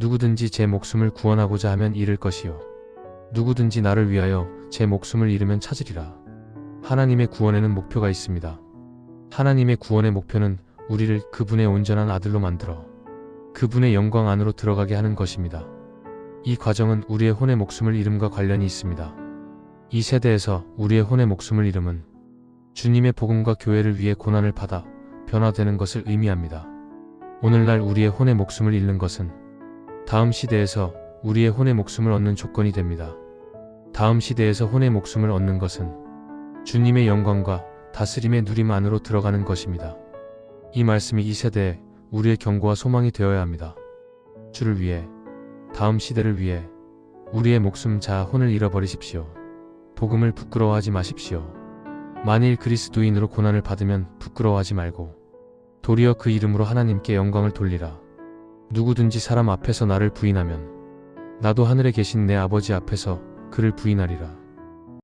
누구든지 제 목숨을 구원하고자 하면 잃을 것이요. 누구든지 나를 위하여 제 목숨을 잃으면 찾으리라. 하나님의 구원에는 목표가 있습니다. 하나님의 구원의 목표는 우리를 그분의 온전한 아들로 만들어 그분의 영광 안으로 들어가게 하는 것입니다. 이 과정은 우리의 혼의 목숨을 잃음과 관련이 있습니다. 이 세대에서 우리의 혼의 목숨을 잃음은 주님의 복음과 교회를 위해 고난을 받아 변화되는 것을 의미합니다. 오늘날 우리의 혼의 목숨을 잃는 것은 다음 시대에서 우리의 혼의 목숨을 얻는 조건이 됩니다. 다음 시대에서 혼의 목숨을 얻는 것은 주님의 영광과 다스림의 누림 안으로 들어가는 것입니다. 이 말씀이 이 세대에 우리의 경고와 소망이 되어야 합니다. 주를 위해, 다음 시대를 위해 우리의 목숨 자 혼을 잃어버리십시오. 복음을 부끄러워하지 마십시오. 만일 그리스도인으로 고난을 받으면 부끄러워하지 말고 도리어 그 이름으로 하나님께 영광을 돌리라. 누구든지 사람 앞에서 나를 부인하면 나도 하늘에 계신 내 아버지 앞에서 그를 부인하리라.